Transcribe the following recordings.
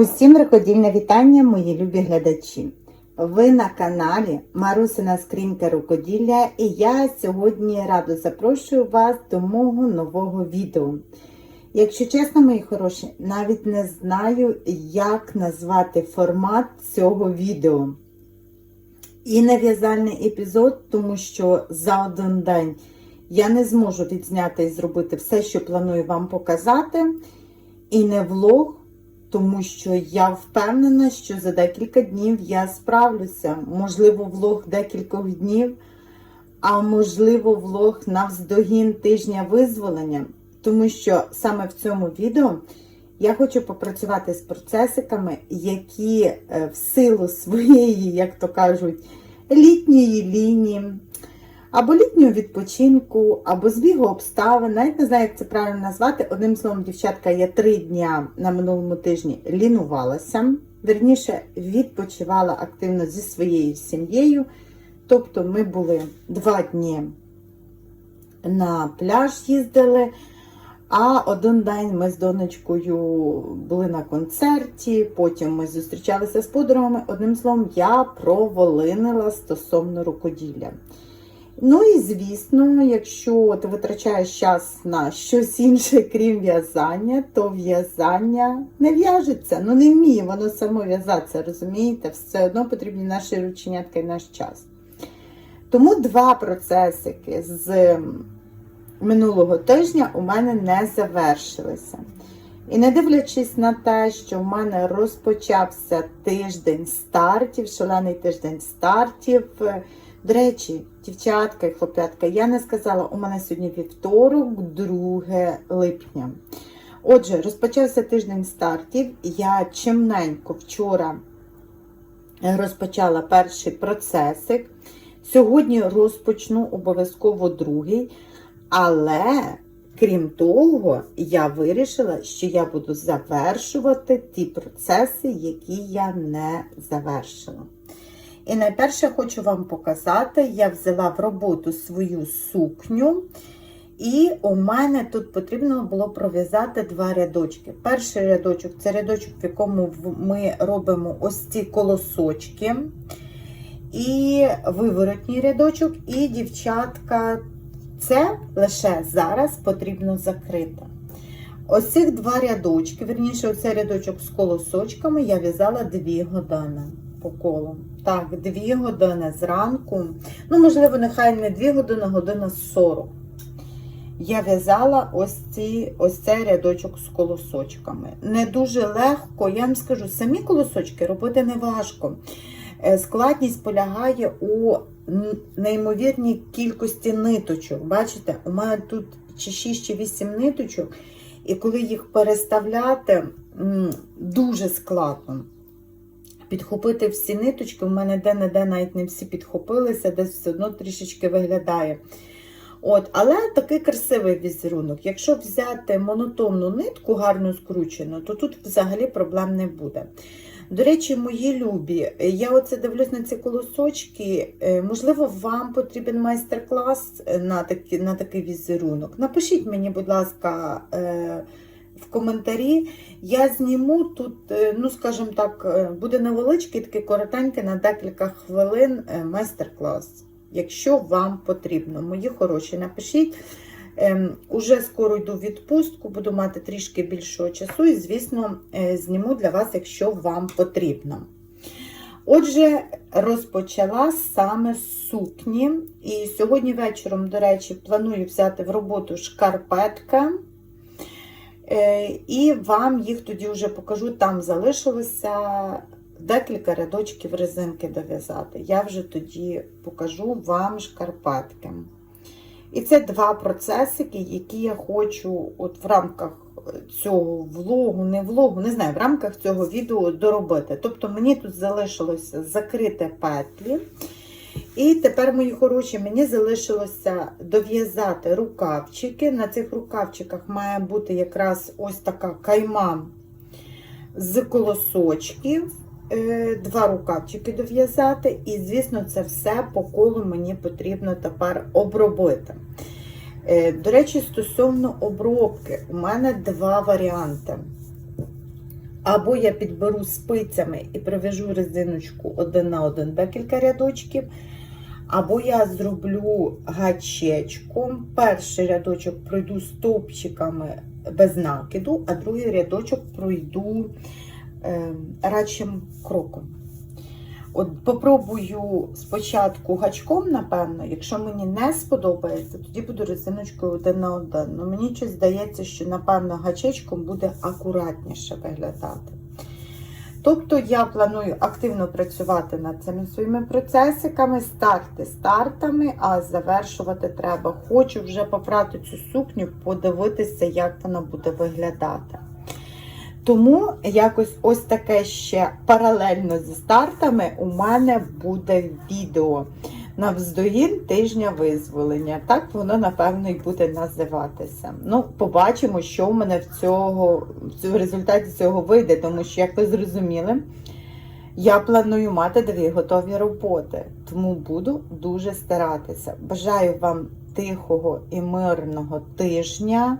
Усім рукодільне вітання, мої любі глядачі. Ви на каналі Марусина Скринька Рукоділля і я сьогодні радо запрошую вас до мого нового відео. Якщо чесно, мої хороші, навіть не знаю, як назвати формат цього відео. І не в'язальний епізод, тому що за один день я не зможу відзняти і зробити все, що планую вам показати. І не влог, тому що я впевнена, що за декілька днів я справлюся. Можливо, влог декількох днів, а можливо, влог навздогін тижня визволення. Тому що саме в цьому відео я хочу попрацювати з процесиками, які е, в силу своєї, як то кажуть, літньої лінії, або літнього відпочинку, або збігу обставин. Навіть не знаю, як це правильно назвати. Одним словом, дівчатка, я три дня на минулому тижні лінувалася. Верніше, відпочивала активно зі своєю сім'єю. Тобто ми були два дні на пляж їздили, а один день ми з донечкою були на концерті, потім ми зустрічалися з подругами. Одним словом, я проволинила стосовно рукоділля. Ну і звісно, якщо ти витрачаєш час на щось інше, крім в'язання, то в'язання не в'яжеться. Ну не вміє воно само в'язатися, розумієте? Все одно потрібні наші рученятка і наш час. Тому два процесики з минулого тижня у мене не завершилися. І не дивлячись на те, що в мене розпочався тиждень стартів, шалений тиждень стартів. До речі, дівчатка і хлоп'ятка, я не сказала, у мене сьогодні вівторок, 2 липня. Отже, розпочався тиждень стартів. Я чимненько вчора розпочала перший процесик. Сьогодні розпочну обов'язково другий. Але, крім того, я вирішила, що я буду завершувати ті процеси, які я не завершила. І найперше хочу вам показати, я взяла в роботу свою сукню, і у мене тут потрібно було пров'язати два рядочки. Перший рядочок це рядочок, в якому ми робимо ось ці колосочки, і виворотній рядочок, і дівчатка, це лише зараз потрібно закрити. Ось цих два рядочки, верніше, оцей рядочок з колосочками я в'язала 2 години по колу. Так, 2 години зранку. Ну, можливо, нехай не 2 години, година 40. Я в'язала ось ці, ось цей рядочок з колосочками. Не дуже легко, я вам скажу, самі колосочки робити не важко. Е, Складність полягає у неймовірній кількості ниточок. Бачите, у мене тут чи 6 чи 8 ниточок, і коли їх переставляти, дуже складно. Підхопити всі ниточки, у мене де-не-де навіть не всі підхопилися, десь все одно трішечки виглядає. От, Але такий красивий візерунок. Якщо взяти монотонну нитку, гарно скручену, то тут взагалі проблем не буде. До речі, мої любі, я оце дивлюсь на ці колосочки. Можливо, вам потрібен майстер-клас на такий, на такий візерунок. Напишіть мені, будь ласка, в коментарі. Я зніму тут, ну, скажімо так, буде невеличкий, такий коротенький на декілька хвилин майстер-клас. Якщо вам потрібно, мої хороші, напишіть. Ем, уже скоро йду в відпустку, буду мати трішки більшого часу, і, звісно, зніму для вас, якщо вам потрібно. Отже, розпочала саме з сукні. І сьогодні вечором, до речі, планую взяти в роботу шкарпетка. І вам їх тоді вже покажу, там залишилося декілька рядочків резинки дов'язати. Я вже тоді покажу вам шкарпетки. І це два процесики, які я хочу от в рамках цього влогу, не влогу, не знаю, в рамках цього відео доробити. Тобто мені тут залишилося закрити петлі. І тепер, мої хороші, мені залишилося дов'язати рукавчики. На цих рукавчиках має бути якраз ось така кайма з колосочків. Два рукавчики дов'язати, і, звісно, це все по колу мені потрібно тепер обробити. До речі, стосовно обробки, у мене два варіанти. Або я підберу спицями і прив'яжу резиночку один на один декілька рядочків. Або я зроблю гачечком. Перший рядочок пройду стовпчиками без накиду, а другий рядочок пройду е, радшим кроком. От попробую спочатку гачком, напевно, якщо мені не сподобається, тоді буду резиночкою один на один. Ну, мені щось здається, що, напевно, гачечком буде акуратніше виглядати. Тобто я планую активно працювати над цими своїми процесиками, старти стартами, а завершувати треба. Хочу вже попрати цю сукню, подивитися, як вона буде виглядати. Тому якось ось таке ще паралельно зі стартами у мене буде відео навздогін тижня визволення. Так воно, напевно, і буде називатися. Ну, побачимо, що в мене в, цього, в результаті цього вийде, тому що, як ви зрозуміли, я планую мати дві готові роботи, тому буду дуже старатися. Бажаю вам тихого і мирного тижня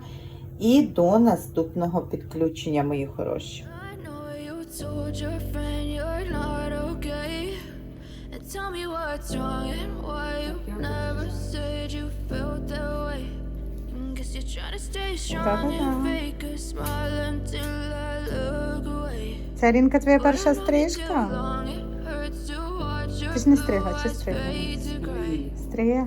і до наступного підключення, мої хороші. I know you told your friend you're not okay. And tell me what's wrong and why you never said you felt that way. Mm, Guess you're trying to stay strong and fake a smile until I look away. Це Рінка твоя перша стрижка? Ти ж не чи стригла? gray Стригла.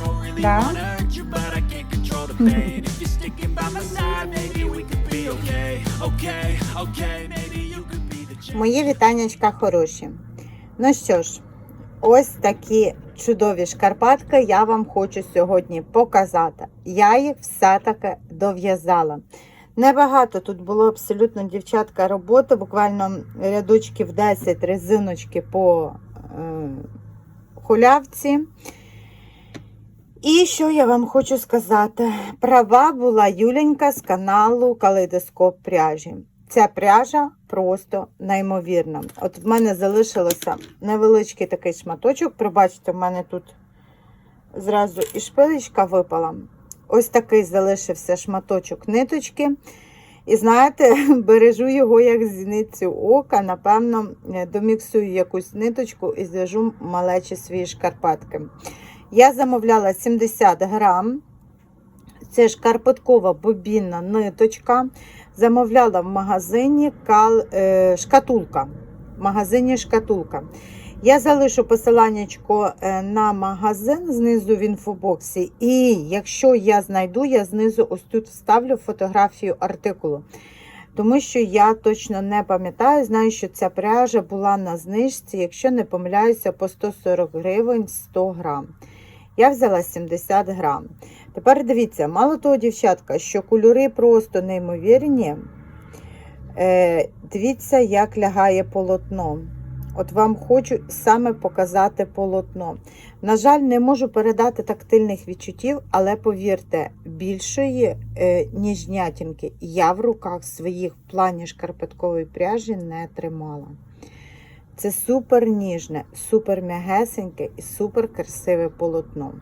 Don't really Да? Мої вітаннячка хороші. Ну що ж, ось такі чудові шкарпатки я вам хочу сьогодні показати. Я їх все-таки дов'язала. Небагато тут було абсолютно дівчатка роботи, буквально рядочків 10 резиночки по е, хулявці. І що я вам хочу сказати? Права була Юленька з каналу Калейдоскоп пряжі. Ця пряжа просто неймовірна. От в мене залишилося невеличкий такий шматочок. Пробачте, в мене тут зразу і шпилечка випала. Ось такий залишився шматочок ниточки. І знаєте, бережу його як зіницю ока. Напевно, доміксую якусь ниточку і зв'яжу малечі свої шкарпетки. Я замовляла 70 грам. Це шкарпеткова бобінна ниточка. Замовляла в магазині кал, е, шкатулка. В магазині шкатулка. Я залишу посиланнячко е, на магазин знизу в інфобоксі. І якщо я знайду, я знизу ось тут вставлю фотографію артикулу. Тому що я точно не пам'ятаю, знаю, що ця пряжа була на знижці, якщо не помиляюся, по 140 гривень 100 грам. Я взяла 70 грам. Тепер дивіться, мало того, дівчатка, що кольори просто неймовірні. Е, дивіться, як лягає полотно. От вам хочу саме показати полотно. На жаль, не можу передати тактильних відчуттів, але повірте, більшої е, ніжнятінки я в руках своїх в плані шкарпеткової пряжі не тримала. Це супер ніжне, супер м'ягесеньке і супер красиве полотно.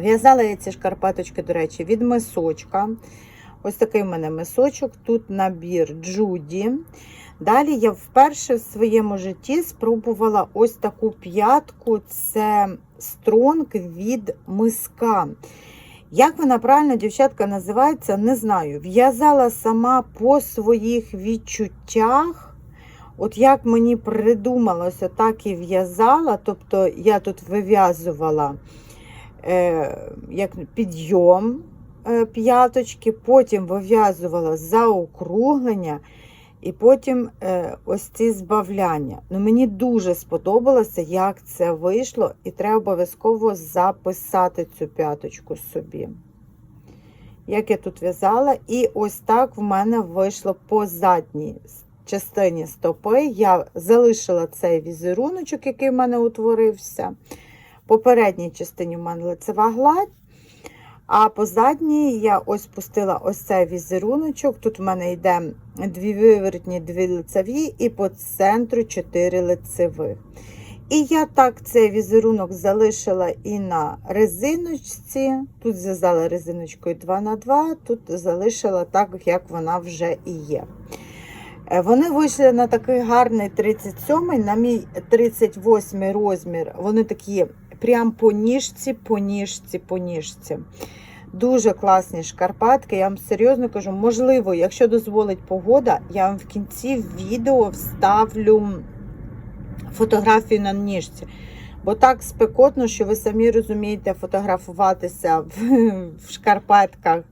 В'язала я ці шкарпеточки, до речі, від мисочка. Ось такий в мене мисочок. Тут набір Джуді. Далі я вперше в своєму житті спробувала ось таку п'ятку. Це стронг від миска. Як вона правильно, дівчатка, називається, не знаю. В'язала сама по своїх відчуттях. От як мені придумалося, так і в'язала. Тобто я тут вив'язувала е, як підйом е, п'яточки, потім вив'язувала заокруглення. І потім е, ось ці збавляння. Ну, мені дуже сподобалося, як це вийшло, і треба обов'язково записати цю п'яточку собі. Як я тут в'язала, і ось так в мене вийшло по задній частині стопи. Я залишила цей візеруночок, який в мене утворився. По передній частині в мене лицева гладь. А по задній я ось пустила ось цей візеруночок. Тут в мене йде дві виворотні, дві лицеві, і по центру чотири лицевих. І я так цей візерунок залишила і на резиночці. Тут зв'язала резиночкою 2х2, тут залишила так, як вона вже і є. Е, Вони вийшли на такий гарний 37 на мій 38 розмір. Вони такі прям по ніжці, по ніжці, по ніжці. Дуже класні шкарпетки. Я вам серйозно кажу, можливо, якщо дозволить погода, я вам в кінці відео вставлю фотографію на ніжці. Бо так спекотно, що ви самі розумієте, фотографуватися в, в шкарпетках.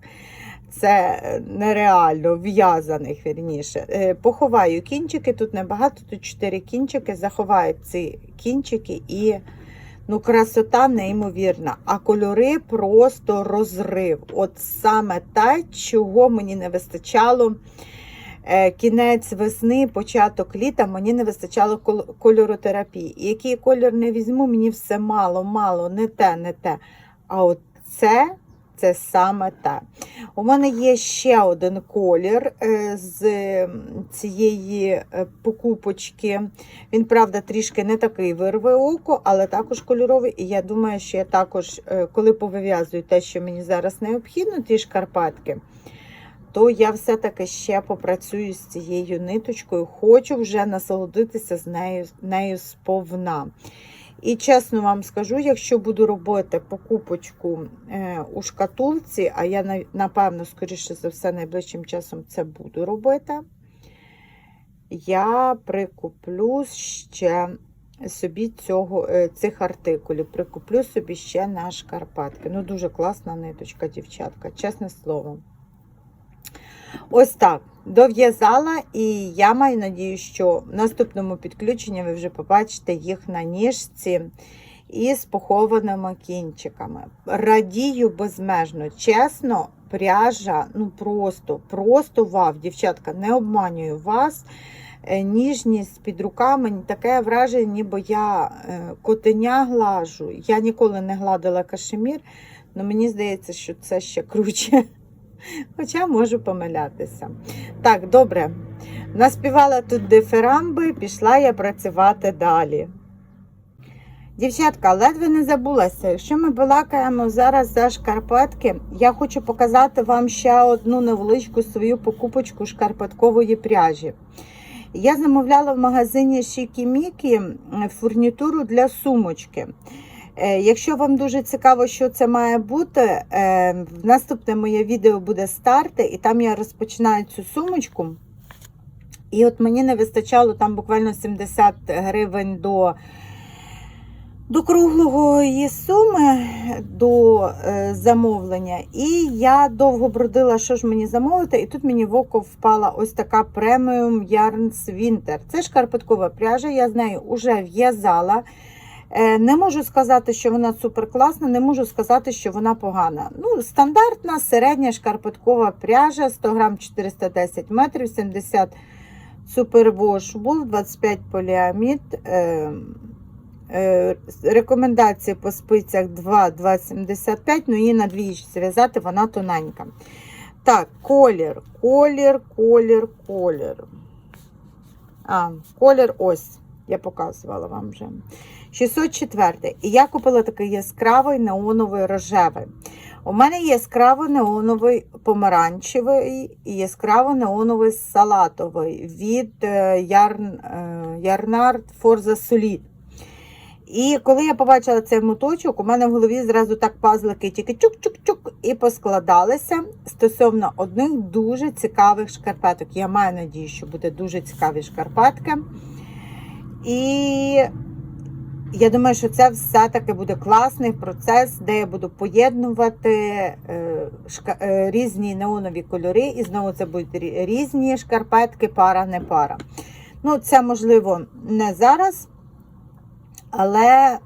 Це нереально в'язаних вірніше. Е, Поховаю кінчики, тут небагато, тут 4 кінчики, заховаю ці кінчики і ну, красота неймовірна. А кольори просто розрив. От саме те, чого мені не вистачало. Е, Кінець весни, початок літа, мені не вистачало кольоротерапії. І який кольор не візьму, мені все мало, мало, не те, не те. А от це, це саме те. У мене є ще один колір е, з цієї е, покупочки. Він, правда, трішки не такий вирве око, але також кольоровий. І я думаю, що я також, е, коли повив'язую те, що мені зараз необхідно, ті шкарпетки, то я все-таки ще попрацюю з цією ниточкою. Хочу вже насолодитися з нею, нею сповна. І чесно вам скажу, якщо буду робити покупочку е, у шкатулці, а я напевно, скоріше за все, найближчим часом це буду робити, я прикуплю ще собі цього, е, цих артикулів. Прикуплю собі ще на шкарпетки. Ну, дуже класна ниточка, дівчатка, чесне слово. Ось так. Дов'язала, і я маю надію, що в наступному підключенні ви вже побачите їх на ніжці із похованими кінчиками. Радію безмежно. Чесно, пряжа, ну просто, просто вау, дівчатка, не обманюю вас. Е, Ніжність під руками, таке враження, ніби я е, котеня глажу. Я ніколи не гладила кашемір, але мені здається, що це ще круче. Хоча можу помилятися. Так, добре. Наспівала тут дифирамби, пішла я працювати далі. Дівчатка, ледве не забулася. Якщо ми балакаємо зараз за шкарпетки, я хочу показати вам ще одну невеличку свою покупочку шкарпеткової пряжі. Я замовляла в магазині Шікі-Мікі фурнітуру для сумочки. Е, Якщо вам дуже цікаво, що це має бути, е, в наступне моє відео буде старти, і там я розпочинаю цю сумочку. І от мені не вистачало там буквально 70 гривень до, до круглого її суми, до е, замовлення. І я довго бродила, що ж мені замовити. І тут мені в око впала ось така преміум Yarns Winter. Це шкарпеткова пряжа, я з нею вже в'язала. Е, Не можу сказати, що вона супер класна, не можу сказати, що вона погана. Ну, стандартна середня шкарпеткова пряжа, 100 грам 410 метрів, 70 супервош вул, 25 поліамід. Е, е, Рекомендації по спицях 2,275, ну її на двічі зв'язати, вона тоненька. Так, колір, колір, колір, колір. А, колір ось. Я показувала вам вже. 604. І я купила такий яскравий неоновий рожевий. У мене яскраво неоновий помаранчевий і яскраво неоновий салатовий від е, Yarn, е, Yarnard Solid. І коли я побачила цей моточок, у мене в голові зразу так пазлики тільки чук-чук-чук і поскладалися стосовно одних дуже цікавих шкарпеток. Я маю надію, що буде дуже цікаві шкарпетки. І я думаю, що це все-таки буде класний процес, де я буду поєднувати е, е, різні неонові кольори, і знову це будуть різні шкарпетки, пара, не пара. Ну, це можливо не зараз, але,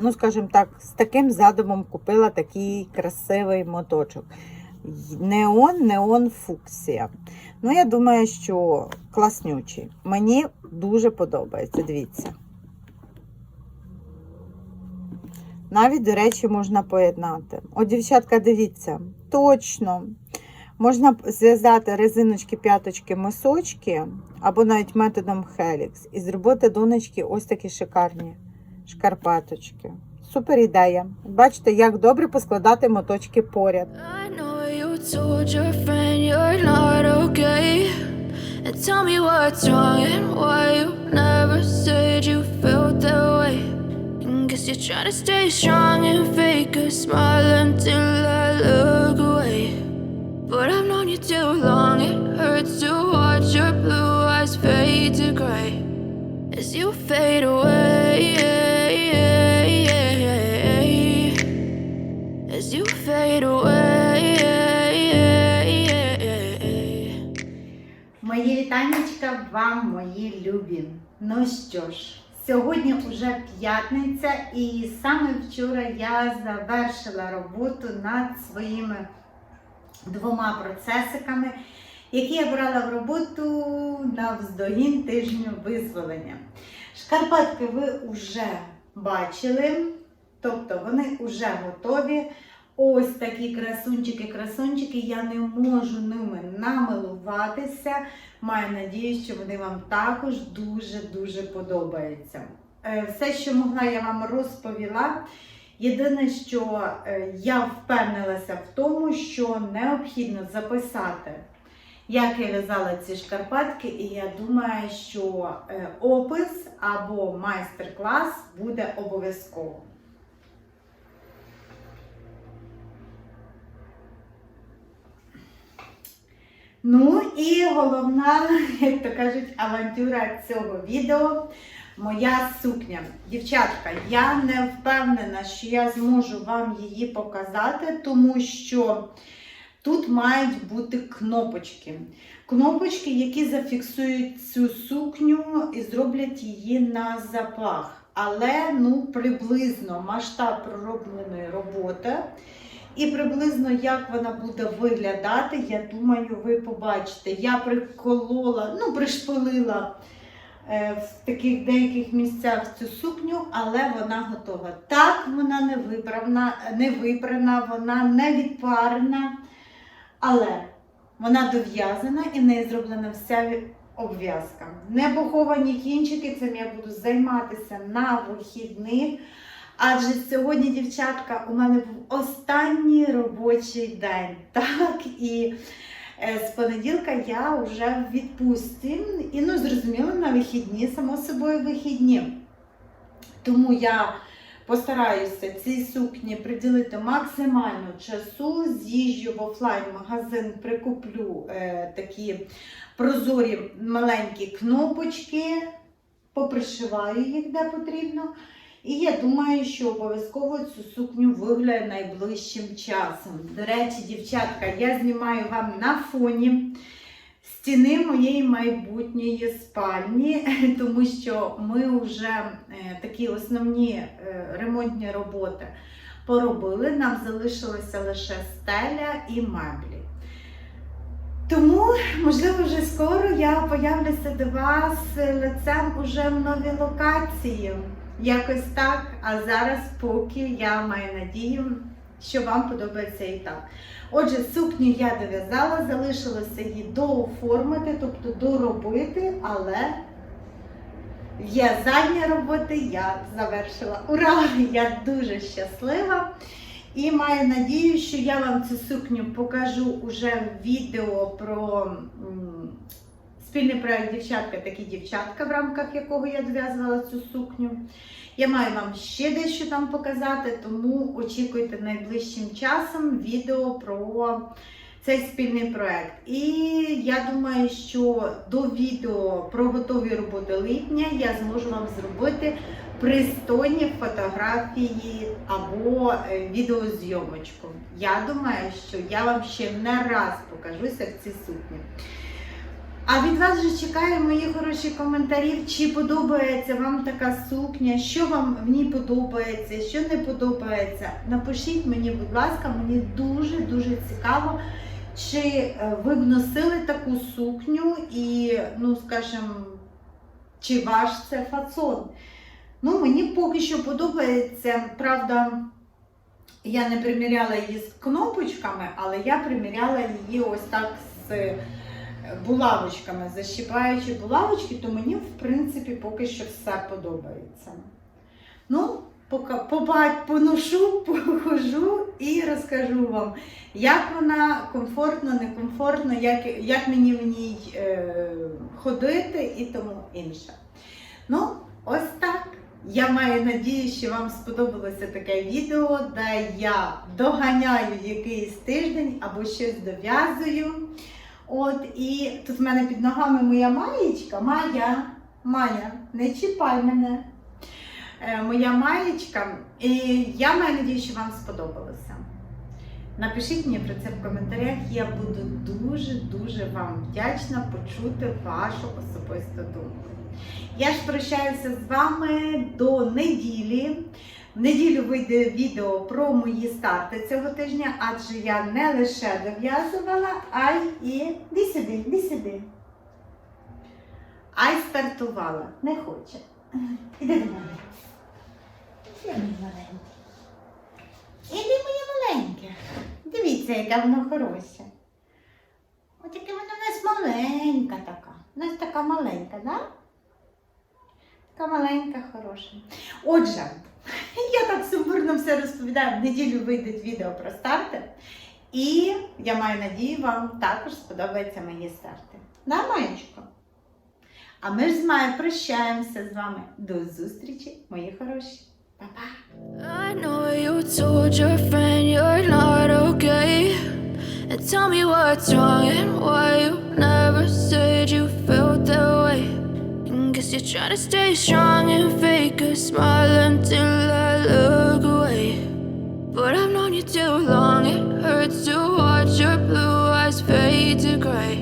ну, скажімо так, з таким задумом купила такий красивий моточок. Неон, неон фуксія. Ну, я думаю, що класнючий. Мені дуже подобається. Дивіться. Навіть, до речі, можна поєднати. О, дівчатка, дивіться, точно. Можна зв'язати резиночки, п'яточки, мисочки, або навіть методом Helix, і зробити донечки ось такі шикарні шкарпеточки. Супер ідея. Бачите, як добре поскладати моточки поряд. Tell me what's wrong and why you never said you felt that way. And guess you're trying to stay strong and fake a smile until I look away. But I've known you too long, it hurts to watch your blue eyes fade to gray as you fade away. As you fade away. Мої вітаннячка вам, мої любі. Ну що ж, Сьогодні вже п'ятниця, і саме вчора я завершила роботу над своїми двома процесиками, які я брала в роботу на вздогін тижню визволення. Шкарпетки ви вже бачили, тобто вони вже готові. Ось такі красунчики-красунчики. Я не можу ними намилуватися. Маю надію, що вони вам також дуже-дуже подобаються. Е, Все, що могла, я вам розповіла. Єдине, що е, я впевнилася в тому, що необхідно записати, як я в'язала ці шкарпетки, і я думаю, що е, опис або майстер-клас буде обов'язково. Ну і головна, як то кажуть, авантюра цього відео моя сукня. Дівчатка, я не впевнена, що я зможу вам її показати, тому що тут мають бути кнопочки. Кнопочки, які зафіксують цю сукню і зроблять її на запах. Але ну, приблизно масштаб проробленої роботи. І приблизно як вона буде виглядати, я думаю, ви побачите. Я приколола, ну, пришпилила е, в таких деяких місцях цю сукню, але вона готова. Так, вона не виправна, не випрана, вона не відпарена, але вона дов'язана і в зроблена вся обв'язка. Не поховані кінчики, цим я буду займатися на вихідних. Адже сьогодні, дівчатка, у мене був останній робочий день. Так, і е, з понеділка я вже в відпустці. І ну, зрозуміло, на вихідні, само собою, вихідні. Тому я постараюся цій сукні приділити максимально часу. З'їжджу в офлайн-магазин, прикуплю е, такі прозорі маленькі кнопочки, попришиваю їх де потрібно. І я думаю, що обов'язково цю сукню виглядає найближчим часом. До речі, дівчатка, я знімаю вам на фоні стіни моєї майбутньої спальні, тому що ми вже е, такі основні е, ремонтні роботи поробили. Нам залишилося лише стеля і меблі. Тому, можливо, вже скоро я появлюся до вас лицем уже в новій локації. Якось так. А зараз, поки я маю надію, що вам подобається і так. Отже, сукню я дов'язала, залишилося її дооформити, тобто доробити, але в'язання роботи я завершила. Ура! Я дуже щаслива. І маю надію, що я вам цю сукню покажу уже в відео про спільний проект дівчатка такі дівчатка, в рамках якого я дов'язувала цю сукню. Я маю вам ще дещо там показати, тому очікуйте найближчим часом відео про цей спільний проект. І я думаю, що до відео про готові роботи липня я зможу вам зробити пристойні фотографії або е, відеозйомочку. Я думаю, що я вам ще не раз покажуся в цій сукні. А від вас же чекаю мої хороші коментарі, чи подобається вам така сукня, що вам в ній подобається, що не подобається. Напишіть мені, будь ласка, мені дуже-дуже цікаво, чи е, ви б носили таку сукню і, ну, скажімо, чи ваш це фасон. Ну, мені поки що подобається, правда, я не приміряла її з кнопочками, але я приміряла її ось так з булавочками, защіпаючи булавочки, то мені, в принципі, поки що все подобається. Ну, поки поношу, похожу і розкажу вам, як вона комфортно, некомфортно, як, як мені в ній е, ходити і тому інше. Ну, ось так. Я маю надію, що вам сподобалося таке відео, де я доганяю якийсь тиждень або щось дов'язую. От, і тут в мене під ногами моя маєчка. Майя, Майя, не чіпай мене. Е, моя маєчка. І я маю надію, що вам сподобалося. Напишіть мені про це в коментарях. Я буду дуже-дуже вам вдячна почути вашу особисту думку. Я ж прощаюся з вами до неділі. В неділю вийде відео про мої старти цього тижня, адже я не лише дов'язувала, а й і Іди сюди, іди сюди. А й стартувала. Не хоче. Іди до мене. Іди, мій маленький. Іди, моє маленьке. Дивіться, яка вона хороша. Ось яка вона у нас маленька така. У нас така маленька, так? Да? Така маленька, хороша. Отже, я так сумбурно все розповідаю. В неділю вийдуть відео про старти. І я маю надію, вам також сподобаються мої старти. Да, Маєчко? А ми ж з Маю прощаємося з вами. До зустрічі, мої хороші. Па-па! And tell me what's wrong and why you never said you felt that way. You're to stay strong and fake a smile until I look away. But I've known you too long, it hurts to watch your blue eyes fade to gray.